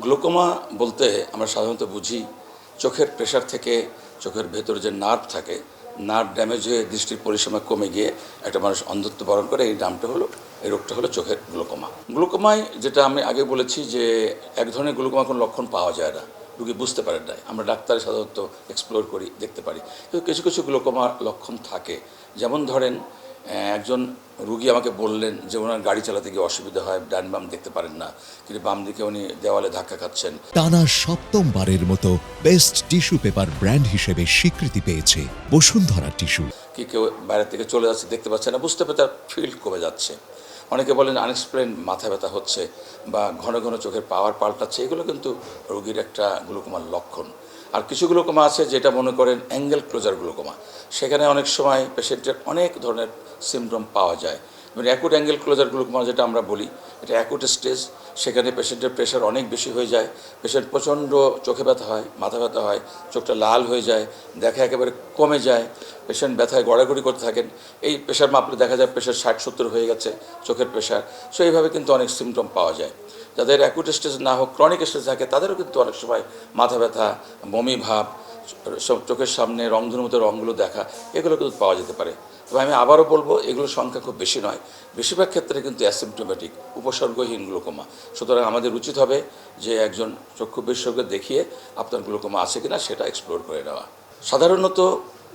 Glaucoma বলতে আমরা সাধারণত বুঝি চোখের প্রেশার থেকে চোখের ভেতরে যে নার্ভ থাকে, নার্ভ ড্যামেজ হয়ে দৃষ্টির পরিসীমা কমে গিয়ে একটা মানুষ অন্ধত্ব বরণ করে, এই নামটা হলো, এই রোগটা হলো চোখের গ্লুকোমা। গ্লুকোমায় যেটা আমি আগে বলেছি যে এক ধরনের গ্লুকোমা কোনো লক্ষণ পাওয়া যায় না, রুগী বুঝতে পারেন না। আমরা ডাক্তার সাধারণত এক্সপ্লোর করি, দেখতে পারি। কিন্তু কিছু কিছু গ্লুকোমার লক্ষণ থাকে। যেমন ধরেন একজন রুগী আমাকে বললেন যে ওনার গাড়ি চালাতে গিয়ে অসুবিধা হয় ডান বাম দেখতে পারেন না। কিন্তু বাম দিকে উনি দেওয়ালে ধাক্কা খাচ্ছেন। টানা সপ্তমবারের মতো বেস্ট টিস্যু পেপার ব্র্যান্ড হিসেবে স্বীকৃতি পেয়েছে বসুন্ধরা টিস্যু। কি কেউ বাইরে থেকে চলে যাচ্ছে দেখতে পাচ্ছে না বুঝতে পারছে তার ফিল্ড কমে যাচ্ছে। অনেকে বলেন আনএক্সপ্লেন মাথা ব্যথা হচ্ছে বা ঘন ঘন চোখের পাওয়ার পাল্টাচ্ছে এগুলো কিন্তু রোগীর একটা গ্লুকোমার লক্ষণ। আর কিছু গ্লোকোমা আছে যেটা মনে করেন অ্যাঙ্গেল ক্লোজার গ্লোকোমা সেখানে অনেক সময় পেশেন্টের অনেক ধরনের সিমটম পাওয়া যায়। অ্যাকুট অ্যাঙ্গেল ক্লোজার গ্লুকোমা যেটা আমরা বলি, এটা অ্যাকুট স্টেজ সেখানে পেশেন্টের প্রেশার অনেক বেশি হয়ে যায় পেশেন্ট প্রচণ্ড চোখে ব্যথা হয়, মাথা ব্যথা হয়, চোখটা লাল হয়ে যায়, দেখা একেবারে কমে যায় পেশেন্ট ব্যথায় গড়াগড়ি করতে থাকেন, এই প্রেশার মাপলে দেখা যায় প্রেশার ষাট সত্তর হয়ে গেছে চোখের প্রেশার সো এইভাবে কিন্তু অনেক সিমটম পাওয়া যায়। যাদের অ্যাকুট স্টেজ না হোক ক্রনিক স্টেজ থাকে, তাদেরও কিন্তু অনেক সময় মাথা ব্যথা, বমি ভাব সব চোখের সামনে রংধনুর মতো রঙগুলো দেখা, এগুলো কিন্তু পাওয়া যেতে পারে। তবে আমি আবারও বলব, এগুলোর সংখ্যা খুব বেশি নয়। বেশিরভাগ ক্ষেত্রে কিন্তু অ্যাসিমটোমেটিক উপসর্গহীন গ্লুকোমা সুতরাং আমাদের উচিত হবে যে একজন চক্ষু বিশেষজ্ঞ দেখিয়ে আপনার গ্লুকোমা আছে কিনা সেটা এক্সপ্লোর করে নেওয়া। সাধারণত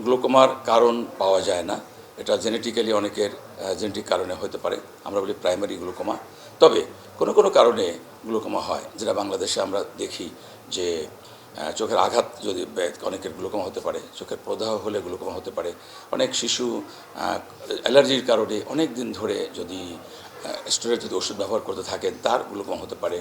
গ্লুকোমার কারণ পাওয়া যায় না। এটা জেনেটিক্যালি অনেকের জেনেটিক কারণে হতে পারে। আমরা বলি প্রাইমারি গ্লুকোমা তবে কোনো কোনো কারণে গ্লুকোমা হয়, যেটা বাংলাদেশে আমরা দেখি যে চোখের আঘাত যদি অনেকের গ্লুকোমা হতে পারে, চোখের প্রদাহ হলে গ্লুকোমা হতে পারে। অনেক শিশু অ্যালার্জির কারণে অনেক দিন ধরে যদি স্টোরেজ যদি ওষুধ ব্যবহার করতে থাকেন, তার গ্লুকোমা হতে পারে।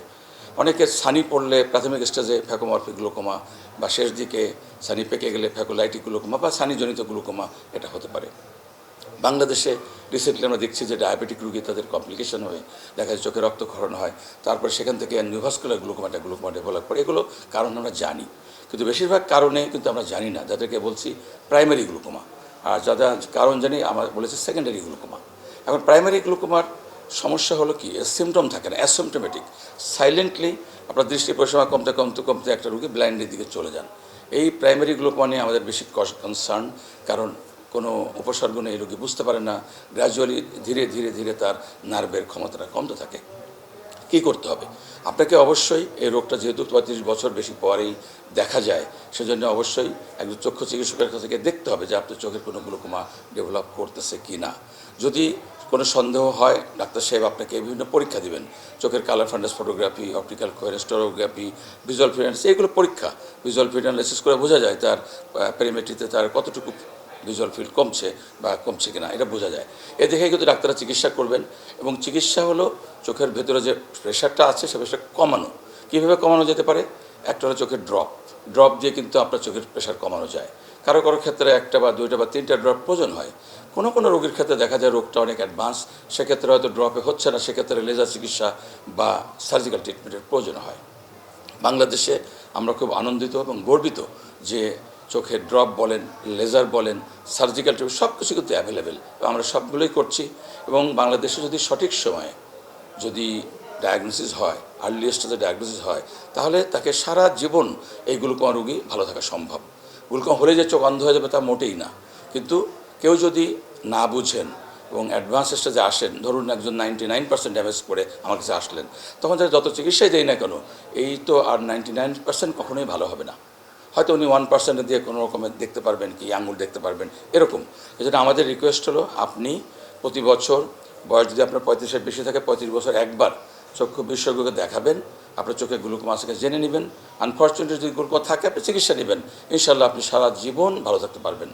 অনেকের সানি পড়লে প্রাথমিক স্টেজে ফ্যাকোমরফিক গ্লুকোমা বা শেষ দিকে সানি পেকে গেলে ফ্যাকোলাইটিক গ্লুকোমা বা সানিজনিত গ্লুকোমা, এটা হতে পারে। বাংলাদেশে রিসেন্টলি আমরা দেখছি যে ডায়াবেটিক রুগী তাদের কমপ্লিকেশন হয়ে, দেখা যায় চোখে রক্তক্ষরণ হয়, তারপরে সেখান থেকে নিউভাস্কুলার গ্লুকোমাটা গ্লুকোমা ডেভেলপ করে। এগুলো কারণ আমরা জানি। কিন্তু বেশিরভাগ কারণে কিন্তু আমরা জানি না। যাদেরকে বলছি প্রাইমারি গ্লুকোমা আর যাদের কারণ জানি, আমরা বলেছি সেকেন্ডারি গ্লুকোমা এখন প্রাইমারি গ্লুকোমার সমস্যা হলো কি? সিমটম থাকে না অ্যাসিমটোমেটিক সাইলেন্টলি আপনার দৃষ্টি পরিষেবা কমতে কমতে কমতে একটা রুগী ব্লাইন্ডের দিকে চলে যান। এই প্রাইমারি গ্লুকোমা নিয়ে আমাদের বেশি কনসার্ন কারণ কোনো উপসর্গ নেই, রোগী বুঝতে পারে না গ্র্যাজুয়ালি ধীরে ধীরে ধীরে তার নার্ভের ক্ষমতাটা কমতে থাকে। কী করতে হবে? আপনাকে অবশ্যই এই রোগটা যেহেতু পঁয়ত্রিশ বছর বেশি পরেই দেখা যায়, সেজন্য অবশ্যই একজন চক্ষু চিকিৎসকের কাছ দেখতে হবে যে আপনার চোখের কোনো গ্লুকোমা ডেভেলপ করতেছে কি না যদি কোনো সন্দেহ হয়, ডাক্তার সাহেব আপনাকে বিভিন্ন পরীক্ষা দিবেন। চোখের colour fundus photography optical coherence tomography visual fields এগুলো পরীক্ষা। ভিজুয়াল ফিড অ্যানালাইসিস করে বোঝা যায় তার পেরিমেট্রিতে তার কতটুকু ভিজুয়াল ফিল্ড কমছে বা কমছে কিনা, এটা বোঝা যায়। এ দেখে কিন্তু ডাক্তাররা চিকিৎসা করবেন এবং চিকিৎসা হলো চোখের ভেতরে যে প্রেশারটা আছে, সে প্রেশার কমানো। কীভাবে কমানো যেতে পারে? একটা হলো চোখের ড্রপ ড্রপ দিয়ে কিন্তু আপনার চোখের প্রেশার কমানো যায়। কারও কারও ক্ষেত্রে একটা বা দুইটা বা তিনটা ড্রপ প্রয়োজন হয়। কোনো কোনো রোগীর ক্ষেত্রে দেখা যায় রোগটা অনেক অ্যাডভান্স সেক্ষেত্রে হয়তো ড্রপে হচ্ছে না, সেক্ষেত্রে লেজার চিকিৎসা বা সার্জিক্যাল ট্রিটমেন্টের প্রয়োজন হয়। বাংলাদেশে আমরা খুব আনন্দিত এবং গর্বিত যে চোখের ড্রপ বলেন, লেজার বলেন, সার্জিক্যাল ট্রিটমেন্ট সব কিছু কিন্তু অ্যাভেলেবেল আমরা সবগুলোই করছি। এবং বাংলাদেশে যদি সঠিক সময়ে যদি ডায়াগনোসিস হয় আর্লি স্টেজে ডায়াগনোসিস হয়, তাহলে তাকে সারা জীবন এই গ্লুকোমা রোগী ভালো থাকা সম্ভব। গ্লুকোমা হলে যে চোখ অন্ধ হয়ে যাবে তা মোটেই না। কিন্তু কেউ যদি না বুঝেন এবং অ্যাডভান্স স্টেজে আসেন, ধরুন একজন নাইনটি নাইন পার্সেন্ট ড্যামেজ করে আমার কাছে আসলেন, তখন তাকে যত চিকিৎসাই দেয় না কেন, এই তো আর নাইনটি নাইন পার্সেন্ট কখনোই ভালো হবে না। হয়তো উনি ওয়ান পার্সেন্ট দিয়ে কোনো রকমের দেখতে পারবেন কি আঙুল দেখতে পারবেন, এরকম। এই জন্য আমাদের রিকোয়েস্ট হলো আপনি প্রতি বছর বয়স যদি আপনার পঁয়ত্রিশের বেশি থাকে, পঁয়ত্রিশ বছর একবার চক্ষু বিশেষজ্ঞকে দেখাবেন, আপনার চোখে গ্লুকোমা আছে জেনে নেবেন। আনফর্চুনেটলি যদি গ্লুকোজ থাকে, আপনি চিকিৎসা নেবেন। ইনশাল্লাহ আপনি সারা জীবন ভালো থাকতে পারবেন।